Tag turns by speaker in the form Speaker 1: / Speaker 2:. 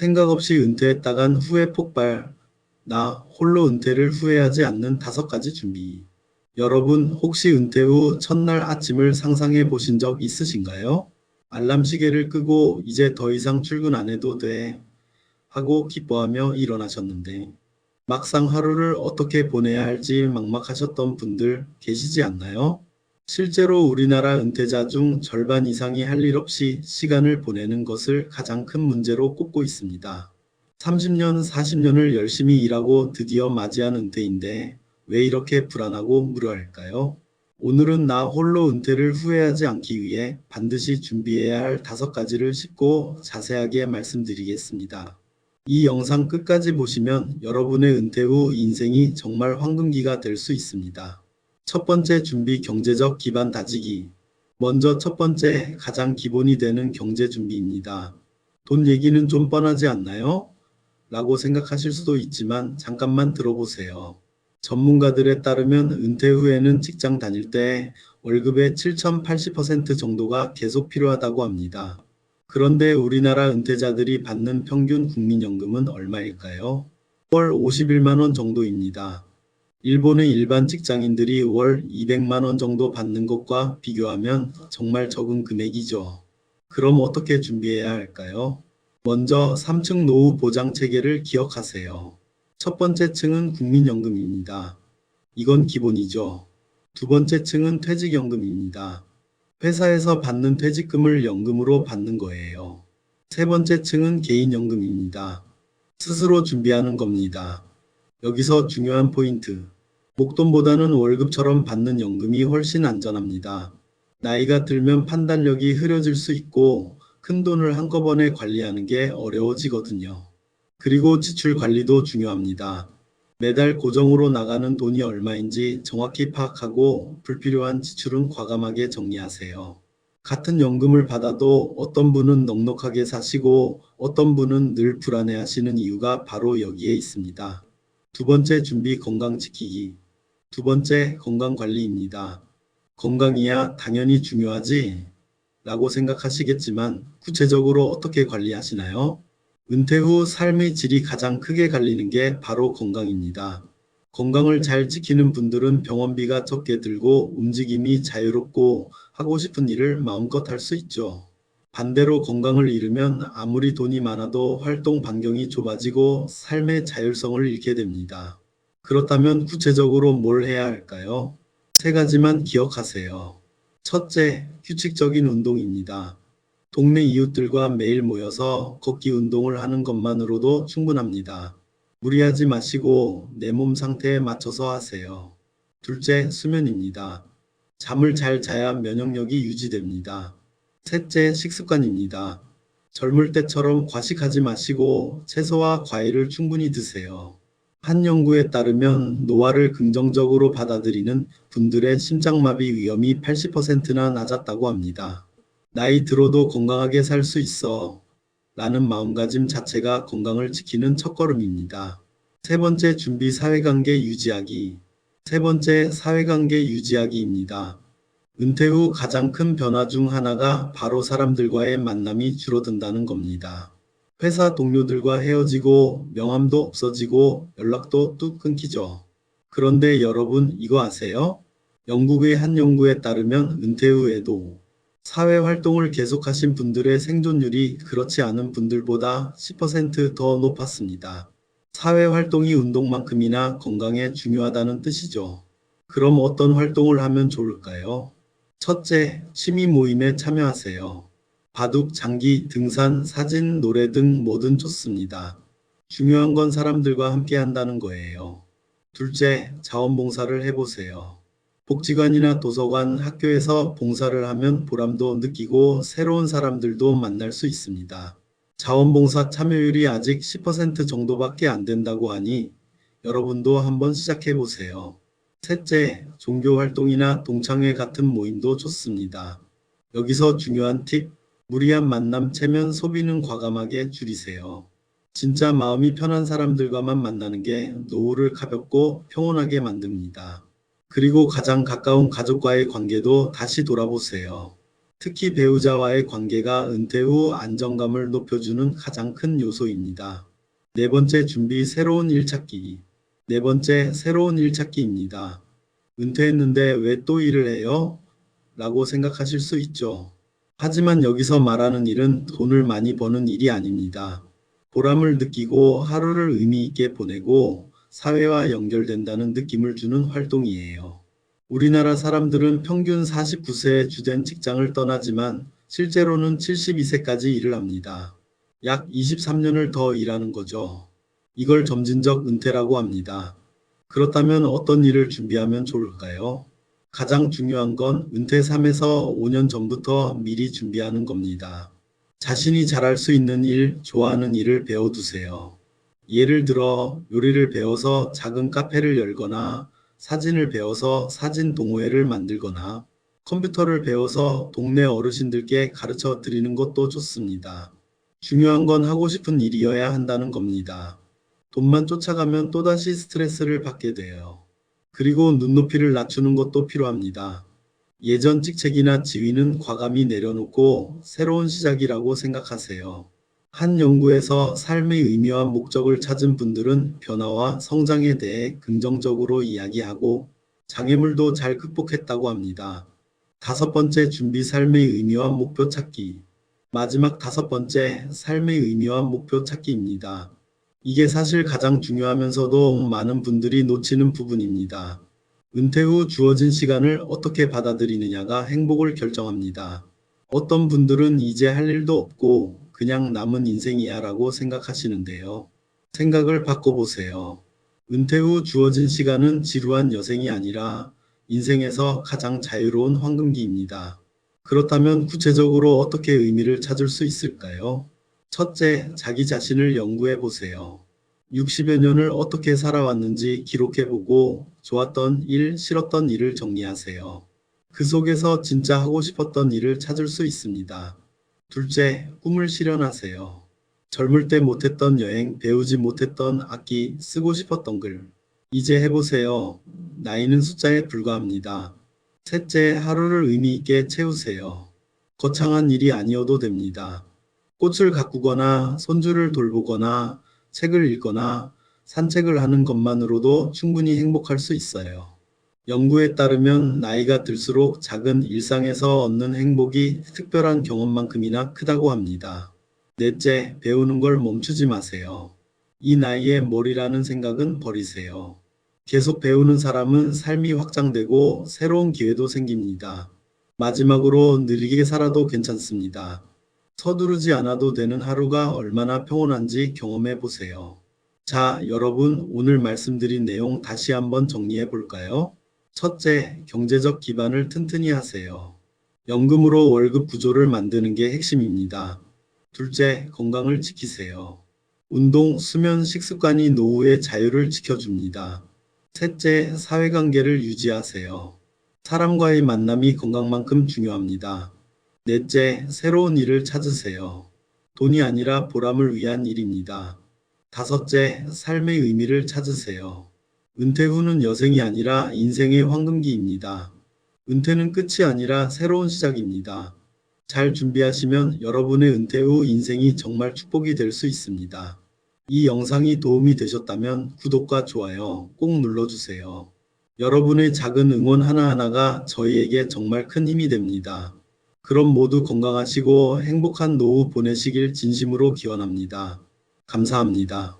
Speaker 1: 생각 없이 은퇴했다간 후회 폭발. 나 홀로 은퇴를 후회하지 않는 다섯 가지 준비. 여러분 혹시 은퇴 후 첫날 아침을 상상해 보신 적 있으신가요? 알람 시계를 끄고 이제 더 이상 출근 안 해도 돼. 하고 기뻐하며 일어나셨는데 막상 하루를 어떻게 보내야 할지 막막하셨던 분들 계시지 않나요? 실제로 우리나라 은퇴자 중 절반 이상이 할 일 없이 시간을 보내는 것을 가장 큰 문제로 꼽고 있습니다. 30년, 40년을 열심히 일하고 드디어 맞이한 은퇴인데 왜 이렇게 불안하고 무료할까요? 오늘은 나 홀로 은퇴를 후회하지 않기 위해 반드시 준비해야 할 다섯 가지를 쉽고 자세하게 말씀드리겠습니다. 이 영상 끝까지 보시면 여러분의 은퇴 후 인생이 정말 황금기가 될 수 있습니다. 첫 번째 준비 경제적 기반 다지기. 먼저 첫 번째 가장 기본이 되는 경제 준비입니다. 돈 얘기는 좀 뻔하지 않나요? 라고 생각하실 수도 있지만 잠깐만 들어보세요. 전문가들에 따르면 은퇴 후에는 직장 다닐 때 월급의 7,080% 정도가 계속 필요하다고 합니다. 그런데 우리나라 은퇴자들이 받는 평균 국민연금은 얼마일까요? 월 51만 원 정도입니다. 일본의 일반 직장인들이 월 200만 원 정도 받는 것과 비교하면 정말 적은 금액이죠. 그럼 어떻게 준비해야 할까요? 먼저 3층 노후 보장 체계를 기억하세요. 첫 번째 층은 국민연금입니다. 이건 기본이죠. 두 번째 층은 퇴직연금입니다. 회사에서 받는 퇴직금을 연금으로 받는 거예요. 세 번째 층은 개인연금입니다. 스스로 준비하는 겁니다. 여기서 중요한 포인트. 목돈보다는 월급처럼 받는 연금이 훨씬 안전합니다. 나이가 들면 판단력이 흐려질 수 있고 큰 돈을 한꺼번에 관리하는 게 어려워지거든요. 그리고 지출 관리도 중요합니다. 매달 고정으로 나가는 돈이 얼마인지 정확히 파악하고 불필요한 지출은 과감하게 정리하세요. 같은 연금을 받아도 어떤 분은 넉넉하게 사시고 어떤 분은 늘 불안해 하시는 이유가 바로 여기에 있습니다. 두 번째 준비 건강 지키기. 두 번째 건강 관리입니다. 건강이야 당연히 중요하지 라고 생각하시겠지만 구체적으로 어떻게 관리하시나요? 은퇴 후 삶의 질이 가장 크게 갈리는 게 바로 건강입니다. 건강을 잘 지키는 분들은 병원비가 적게 들고 움직임이 자유롭고 하고 싶은 일을 마음껏 할 수 있죠. 반대로 건강을 잃으면 아무리 돈이 많아도 활동 반경이 좁아지고 삶의 자율성을 잃게 됩니다. 그렇다면 구체적으로 뭘 해야 할까요? 세 가지만 기억하세요. 첫째, 규칙적인 운동입니다. 동네 이웃들과 매일 모여서 걷기 운동을 하는 것만으로도 충분합니다. 무리하지 마시고 내 몸 상태에 맞춰서 하세요. 둘째, 수면입니다. 잠을 잘 자야 면역력이 유지됩니다. 셋째, 식습관입니다. 젊을 때처럼 과식하지 마시고 채소와 과일을 충분히 드세요. 한 연구에 따르면 노화를 긍정적으로 받아들이는 분들의 심장마비 위험이 80%나 낮았다고 합니다. 나이 들어도 건강하게 살 수 있어. 라는 마음가짐 자체가 건강을 지키는 첫걸음입니다. 세 번째 준비 사회관계 유지하기. 세 번째 사회관계 유지하기입니다. 은퇴 후 가장 큰 변화 중 하나가 바로 사람들과의 만남이 줄어든다는 겁니다. 회사 동료들과 헤어지고 명함도 없어지고 연락도 뚝 끊기죠. 그런데 여러분 이거 아세요? 영국의 한 연구에 따르면 은퇴 후에도 사회 활동을 계속하신 분들의 생존율이 그렇지 않은 분들보다 10%더 높았습니다. 사회 활동이 운동만큼이나 건강에 중요하다는 뜻이죠. 그럼 어떤 활동을 하면 좋을까요? 첫째, 취미 모임에 참여하세요. 바둑, 장기, 등산, 사진, 노래 등 뭐든 좋습니다. 중요한 건 사람들과 함께 한다는 거예요. 둘째, 자원봉사를 해보세요. 복지관이나 도서관, 학교에서 봉사를 하면 보람도 느끼고 새로운 사람들도 만날 수 있습니다. 자원봉사 참여율이 아직 10% 정도밖에 안 된다고 하니 여러분도 한번 시작해 보세요. 셋째, 종교활동이나 동창회 같은 모임도 좋습니다. 여기서 중요한 팁, 무리한 만남 체면 소비는 과감하게 줄이세요. 진짜 마음이 편한 사람들과만 만나는 게 노후를 가볍고 평온하게 만듭니다. 그리고 가장 가까운 가족과의 관계도 다시 돌아보세요. 특히 배우자와의 관계가 은퇴 후 안정감을 높여주는 가장 큰 요소입니다. 네 번째 준비 새로운 일 찾기. 네 번째 새로운 일 찾기입니다. 은퇴했는데 왜 또 일을 해요? 라고 생각하실 수 있죠. 하지만 여기서 말하는 일은 돈을 많이 버는 일이 아닙니다. 보람을 느끼고 하루를 의미 있게 보내고 사회와 연결된다는 느낌을 주는 활동이에요. 우리나라 사람들은 평균 49세에 주된 직장을 떠나지만 실제로는 72세까지 일을 합니다. 약 23년을 더 일하는 거죠. 이걸 점진적 은퇴라고 합니다. 그렇다면 어떤 일을 준비하면 좋을까요? 가장 중요한 건 은퇴 3에서 5년 전부터 미리 준비하는 겁니다. 자신이 잘할 수 있는 일, 좋아하는 일을 배워두세요. 예를 들어 요리를 배워서 작은 카페를 열거나 사진을 배워서 사진 동호회를 만들거나 컴퓨터를 배워서 동네 어르신들께 가르쳐 드리는 것도 좋습니다. 중요한 건 하고 싶은 일이어야 한다는 겁니다. 돈만 쫓아가면 또다시 스트레스를 받게 돼요. 그리고 눈높이를 낮추는 것도 필요합니다. 예전 직책이나 지위는 과감히 내려놓고 새로운 시작이라고 생각하세요. 한 연구에서 삶의 의미와 목적을 찾은 분들은 변화와 성장에 대해 긍정적으로 이야기하고 장애물도 잘 극복했다고 합니다. 다섯 번째 준비 삶의 의미와 목표 찾기. 마지막 다섯 번째 삶의 의미와 목표 찾기입니다. 이게 사실 가장 중요하면서도 많은 분들이 놓치는 부분입니다. 은퇴 후 주어진 시간을 어떻게 받아들이느냐가 행복을 결정합니다. 어떤 분들은 이제 할 일도 없고 그냥 남은 인생이야 라고 생각하시는데요. 생각을 바꿔보세요. 은퇴 후 주어진 시간은 지루한 여생이 아니라 인생에서 가장 자유로운 황금기입니다. 그렇다면 구체적으로 어떻게 의미를 찾을 수 있을까요? 첫째, 자기 자신을 연구해 보세요. 60여 년을 어떻게 살아왔는지 기록해 보고 좋았던 일, 싫었던 일을 정리하세요. 그 속에서 진짜 하고 싶었던 일을 찾을 수 있습니다. 둘째, 꿈을 실현하세요. 젊을 때 못했던 여행, 배우지 못했던 악기, 쓰고 싶었던 글. 이제 해보세요. 나이는 숫자에 불과합니다. 셋째, 하루를 의미 있게 채우세요. 거창한 일이 아니어도 됩니다. 꽃을 가꾸거나 손주를 돌보거나 책을 읽거나 산책을 하는 것만으로도 충분히 행복할 수 있어요. 연구에 따르면 나이가 들수록 작은 일상에서 얻는 행복이 특별한 경험만큼이나 크다고 합니다. 넷째, 배우는 걸 멈추지 마세요. 이 나이에 뭘이라는 생각은 버리세요. 계속 배우는 사람은 삶이 확장되고 새로운 기회도 생깁니다. 마지막으로 느리게 살아도 괜찮습니다. 서두르지 않아도 되는 하루가 얼마나 평온한지 경험해 보세요. 자, 여러분, 오늘 말씀드린 내용 다시 한번 정리해 볼까요? 첫째, 경제적 기반을 튼튼히 하세요. 연금으로 월급 구조를 만드는 게 핵심입니다. 둘째, 건강을 지키세요. 운동, 수면, 식습관이 노후의 자유를 지켜줍니다. 셋째, 사회관계를 유지하세요. 사람과의 만남이 건강만큼 중요합니다. 넷째, 새로운 일을 찾으세요. 돈이 아니라 보람을 위한 일입니다. 다섯째, 삶의 의미를 찾으세요. 은퇴 후는 여생이 아니라 인생의 황금기입니다. 은퇴는 끝이 아니라 새로운 시작입니다. 잘 준비하시면 여러분의 은퇴 후 인생이 정말 축복이 될 수 있습니다. 이 영상이 도움이 되셨다면 구독과 좋아요 꼭 눌러주세요. 여러분의 작은 응원 하나하나가 저희에게 정말 큰 힘이 됩니다. 그럼 모두 건강하시고 행복한 노후 보내시길 진심으로 기원합니다. 감사합니다.